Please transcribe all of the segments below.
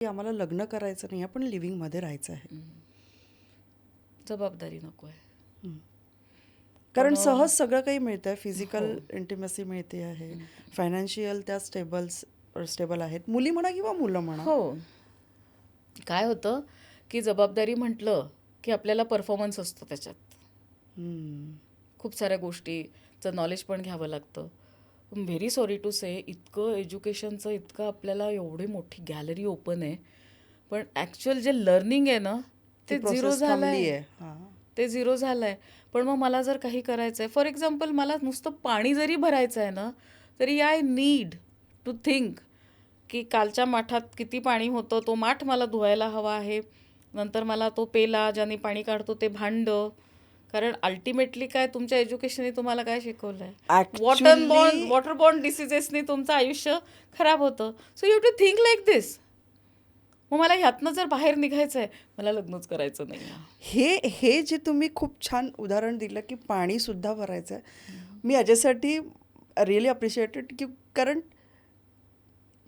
की आम्हाला लग्न करायचं नाही आपण लिव्हिंगमध्ये राहायचं आहे. जबाबदारी नको आहे. कारण सहज सगळं काही मिळतं आहे फिजिकल इंटिमसी मिळते आहे फायनान्शियल त्या स्टेबल्स स्टेबल आहेत. मुली म्हणा किंवा मुलं म्हणा. हो. काय होतं की जबाबदारी म्हटलं की आपल्याला परफॉर्मन्स असतो त्याच्यात. खूप साऱ्या गोष्टीचं नॉलेज पण घ्यावं लागतं. व्हेरी सॉरी टू से इतकं एज्युकेशनचं इतकं आपल्याला एवढी मोठी गॅलरी ओपन आहे. पण ॲक्च्युअल जे लर्निंग आहे ना ती झिरो झालं आहे. हां. ते झिरो झालं आहे पण मग मला जर काही करायचं आहे फॉर एक्झाम्पल मला नुसतं पाणी जरी भरायचं आहे ना तरी आय नीड टू थिंक की कालच्या माठात किती पाणी होतं तो माठ मला धुवायला हवा आहे. नंतर मला तो पेला ज्याने पाणी काढतो ते भांड. कारण अल्टिमेटली काय तुमच्या एज्युकेशनने तुम्हाला काय शिकवलं आहे वॉटर बॉन्ड वॉटर बॉन्ड डिसिजेसनी तुमचं आयुष्य खराब होतं. So you too think like this मग मला ह्यातनं जर बाहेर निघायचं आहे मला लग्नच करायचं नाही हे हे जे तुम्ही खूप छान उदाहरण दिलं की पाणी सुद्धा भरायचं आहे मी याच्यासाठी रिअली अप्रिशिएटेड की कारण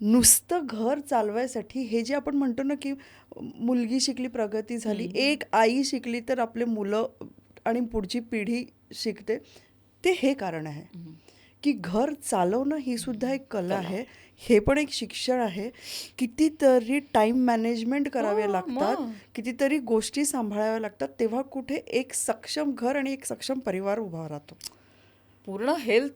नुसतं घर चालवायसाठी हे जे आपण म्हणतो ना की मुलगी शिकली प्रगती झाली एक आई शिकली तर आपले मुलं आणि पुढची पिढी शिकते ते हे कारण आहे. की घर चालवणं ही सुद्धा एक कला आहे. हे पण एक शिक्षण आहे. कितीतरी टाइम मॅनेजमेंट करावे लागतात. कितीतरी गोष्टी सांभाळाव्या लागतात. तेव्हा कुठे एक सक्षम घर आणि एक सक्षम परिवार उभा राहतो. पूर्ण हेल्थ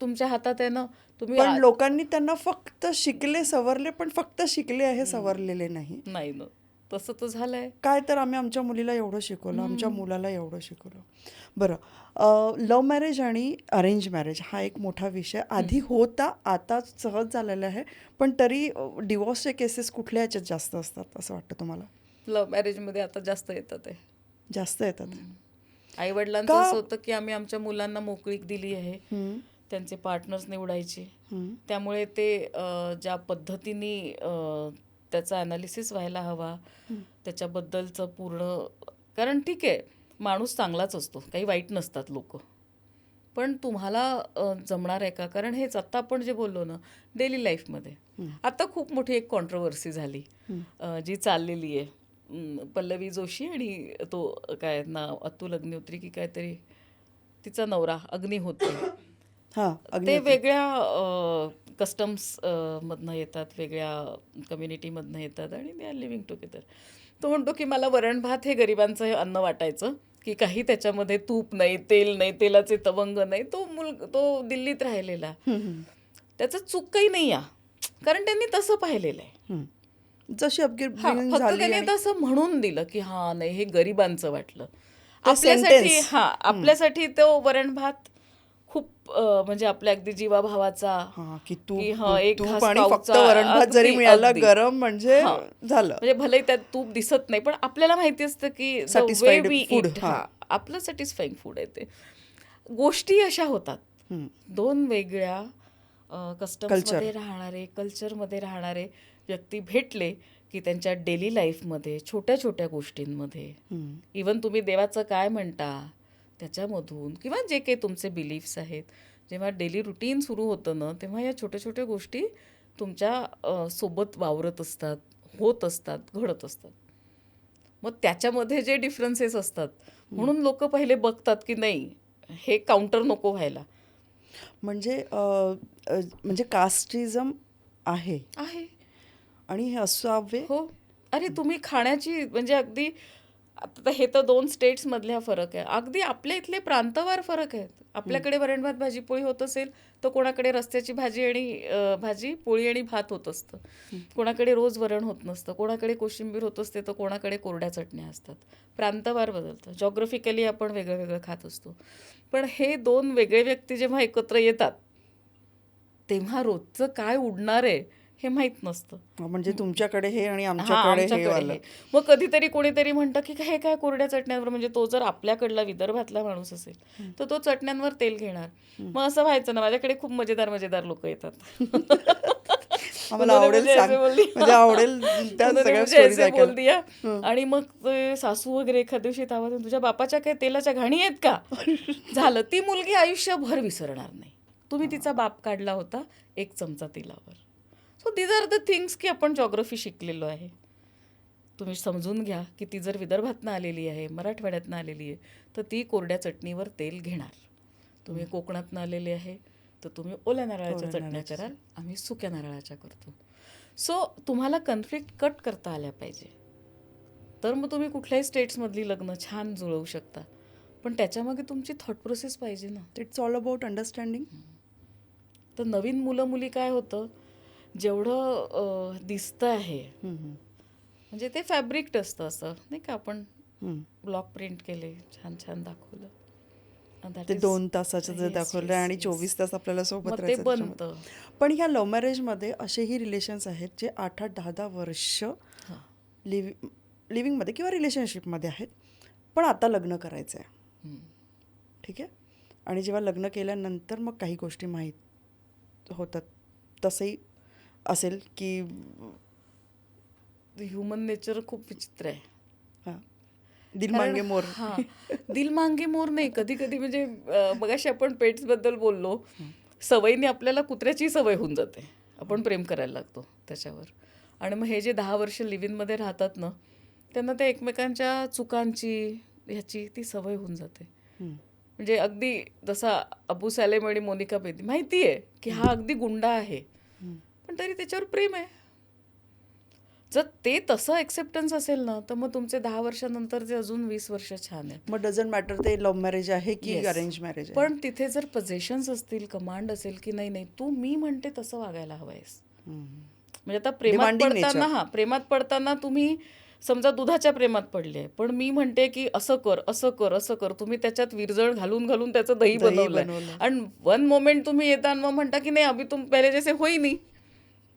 तुमच्या हातात आहे ना? तुम्ही पण लोकांनी त्यांना फक्त शिकले सवरले पण फक्त शिकले आहे सवरलेले नाही. नाही ना तसं तर झालंय. काय तर आम्ही आमच्या मुलीला एवढं शिकवलं आमच्या मुलाला एवढं शिकवलं. बरं लव्ह मॅरेज आणि अरेंज मॅरेज हा एक मोठा विषय. आधी होता आता सहज झालेला आहे पण तरी डिवोर्सचे केसेस कुठल्या याच्यात जास्त असतात असं वाटतं तुम्हाला? लव्ह मॅरेजमध्ये आता जास्त येतात ते जास्त येतात. आई वडिलांचं? असं होतं की आम्ही आमच्या मुलांना मोकळीक दिली आहे. त्यांचे पार्टनर्स निवडायचे. त्यामुळे ते ज्या पद्धतीने त्याचा ॲनालिसिस व्हायला हवा. त्याच्याबद्दलचं पूर्ण कारण ठीक आहे माणूस चांगलाच असतो काही वाईट नसतात लोक. पण तुम्हाला जमणार आहे का? कारण हेच आत्ता आपण जे बोललो ना डेली लाईफमध्ये आता खूप मोठी एक कॉन्ट्रोवर्सी झाली जी चाललेली आहे. पल्लवी जोशी आणि तो काय नाव अतुल अग्निहोत्री की काहीतरी तिचा नवरा अग्निहोत्री. हा ते वेगळ्या कस्टम्स मधनं येतात वेगळ्या कम्युनिटीमधनं येतात आणि दे आर लिव्हिंग टुगेदर तो म्हणतो की मला वरण भात हे गरिबांचं हे अन्न वाटायचं की काही त्याच्यामध्ये तूप नाही तेल नाही तेलाचे तवंग नाही तो मुल तो दिल्लीत राहिलेला. त्याचं चूक काही नाही या कारण त्यांनी तसं पाहिलेलं आहे. जशी हा, फक्त त्याने तसं म्हणून दिलं की हा नाही हे गरिबांचं वाटलं. आपल्यासाठी. हा आपल्यासाठी तो वरण भात खूप म्हणजे आपल्या अगदी जीवाभावाचा हा की तू एक फक्त वरण भात जरी मिळाला. गरम म्हणजे. झालं म्हणजे भले त्यात तूप दिसत नाही पण आपल्याला माहिती असतं की आपलं सॅटिस्फाईंग फूड आहे ते गोष्टी अशा होतात. दोन वेगळ्या Culture. राहणारे कल्चरमध्ये राहणारे व्यक्ती भेटले की त्यांच्या डेली लाईफमध्ये छोट्या छोट्या गोष्टींमध्ये. इवन तुम्ही देवाचं काय म्हणता त्याच्यामधून किंवा जे काही तुमचे बिलीफ्स आहेत जेव्हा डेली रुटीन सुरू होतं ना तेव्हा या छोट्या छोट्या गोष्टी तुमच्यासोबत वावरत असतात होत असतात घडत असतात. मग त्याच्यामध्ये जे डिफरन्सेस असतात म्हणून लोक पहिले बघतात की नाही हे काउंटर नको व्हायला. म्हणजे म्हणजे कास्टिझम आहे. आहे. आणि हे असावे. हो. अरे तुम्ही खाण्याची म्हणजे अगदी आता हे तर दोन स्टेट्स मधल्या फरक आहे. अगदी आपल्या इथले प्रांतवार फरक आहेत. आपल्याकडे वरण भात भाजी पोळी होत असेल तर कोणाकडे रस्त्याची भाजी आणि भाजी पोळी आणि भात होत असतं. कोणाकडे रोज वरण होत नसतं. कोणाकडे कोशिंबीर होत असते तर कोणाकडे कोरड्या चटण्या असतात. प्रांतवार बदलतं. जॉग्रफिकली आपण वेगळं वेगळं खात असतो. पण हे दोन वेगळे व्यक्ती जेव्हा एकत्र येतात तेव्हा रोजचं काय उडणार आहे? हे माहीत नसतं. म्हणजे तुमच्याकडे हे आणि आमच्याकडे. मग कधीतरी कोणीतरी म्हणतं की हे काय कोरड्या चटण्यांवर म्हणजे तो जर आपल्याकडला विदर्भातला माणूस असेल तर तो चटण्यांवर तेल घेणार. मग असं व्हायचं ना माझ्याकडे खूप मजेदार मजेदार लोक येतात. आम्हाला आवडेल. म्हणजे आवडेल त्या सगळ्या ऐकायला. दिया आणि मग ते सासू वगैरे एखाद दिवशी आवाज तुझ्या बापाच्या काय तेलाच्या घाणी आहेत का? झालं. ती मुलगी आयुष्यभर विसरणार नाही. तुम्ही तिचा बाप काढला होता एक चमचा तेलावर. So these are the things की आपण जॉग्रफी शिकलेलो आहे. तुम्ही समजून घ्या की ती जर विदर्भातनं आलेली आहे मराठवाड्यातनं आलेली आहे तर ती कोरड्या चटणीवर तेल घेणार. तुम्ही कोकणातनं आलेले आहे तर तुम्ही ओल्या नारळाच्या चटण्या कराल आम्ही सुक्या नारळाच्या करतो. सो तुम्हाला कन्फ्लिक्ट कट करता आल्या पाहिजे. तर मग तुम्ही कुठल्याही स्टेट्समधली लग्न छान जुळवू शकता. पण त्याच्यामागे तुमची थॉट प्रोसेस पाहिजे ना. इट्स ऑल अबाउट अंडरस्टँडिंग तर नवीन मुलं मुली काय होतं? जेवढं दिसतं आहे. म्हणजे ते फॅब्रिक असतं असं नाही का? आपण ब्लॉक प्रिंट केले छान छान दाखवलं. ते दोन तासाचं जे Yes, दाखवलं आणि. चोवीस तास आपल्याला सोबत राहायचं पण ह्या लव्ह मॅरेजमध्ये असेही रिलेशन्स आहेत जे आठ आठ दहा दहा वर्ष. लिव्ह लिव्हिंगमध्ये किंवा रिलेशनशिपमध्ये आहेत. पण आता लग्न करायचं आहे. ठीक आहे? आणि जेव्हा लग्न केल्यानंतर मग काही गोष्टी माहीत होतात. तसंही असेल की ह्युमन नेचर खूप विचित्र आहे. हां. दिल मांगे मोर. हा. दिल मांगे मोर नाही. कधी कधी म्हणजे मगाशी आपण पेट्सबद्दल बोललो सवयीने आपल्याला कुत्र्याची सवय होऊन जाते. आपण प्रेम करायला लागतो त्याच्यावर. आणि मग हे जे दहा वर्ष लिव्हिनमध्ये राहतात ना त्यांना त्या एकमेकांच्या चुकांची ह्याची ती सवय होऊन जाते. म्हणजे अगदी जसा अबू सॅलेम आणि मोनिका बेदी माहिती आहे की हा अगदी गुंडा आहे. पण तरी त्याच्यावर प्रेम आहे जर ते तसं एक्सेप्टन्स असेल ना तर मग तुमचे दहा वर्षानंतरचे अजून वीस वर्ष छान आहेत मग डझंट मॅटर ते लव्ह मॅरेज आहे की Yes. अरेंज मॅरेज आहे पण तिथे जर पोझिशन्स असतील कमांड असेल की नाही नाही तू मी म्हणते तसं वागायला हवंयस. म्हणजे आता प्रेमात Demanding पडताना. हा प्रेमात पडताना तुम्ही समजा दुधाच्या प्रेमात पडले पण मी म्हणते की असं कर असं कर असं कर तुम्ही त्याच्यात विरजळ घालून घालून त्याचं दही दही बनवलंय बनवलंय. आणि वन मोमेंट तुम्ही येता आणि मग म्हणता की नाही अभि तुम पहिले जैसे होई नाही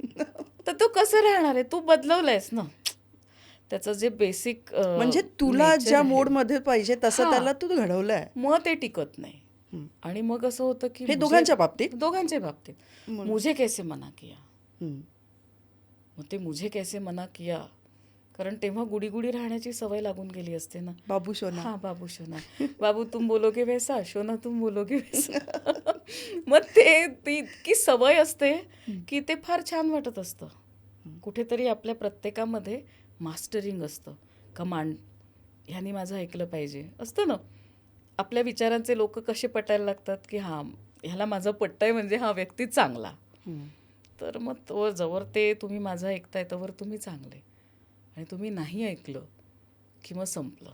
तर तो कसं राहणार आहे तू बदलवलंयस ना त्याचं जे बेसिक म्हणजे तुला ज्या मोडमध्ये पाहिजे तसं. त्याला तू घडवलंय मग ते टिकत नाही. आणि मग असं होतं की हे दोघांच्या बाबतीत? दोघांच्या बाबतीत. मुझे कैसे मना किया. मग ते मुझे कैसे मना किया कारण तेव्हा गुडी गुडी राहण्याची सवय लागून गेली असते ना. बाबू शोना. हा बाबू शोना. बाबू तुम बोलोगे वैसा शोना तुम बोलोगे वैसा. मग ते ती इतकी सवय असते की ते फार छान वाटत असतं. कुठेतरी आपल्या प्रत्येकामध्ये मास्टरिंग असतं. कमांड ह्यानी माझं ऐकलं पाहिजे. असतं ना? आपल्या विचारांचे लोक कसे पटायला लागतात की हां ह्याला माझं पटतंय म्हणजे हा व्यक्ती चांगला. तर मग तो जवळ ते तुम्ही माझं ऐकताय तोवर तुम्ही चांगले. आणि तुम्ही नाही ऐकलं की मग संपलं.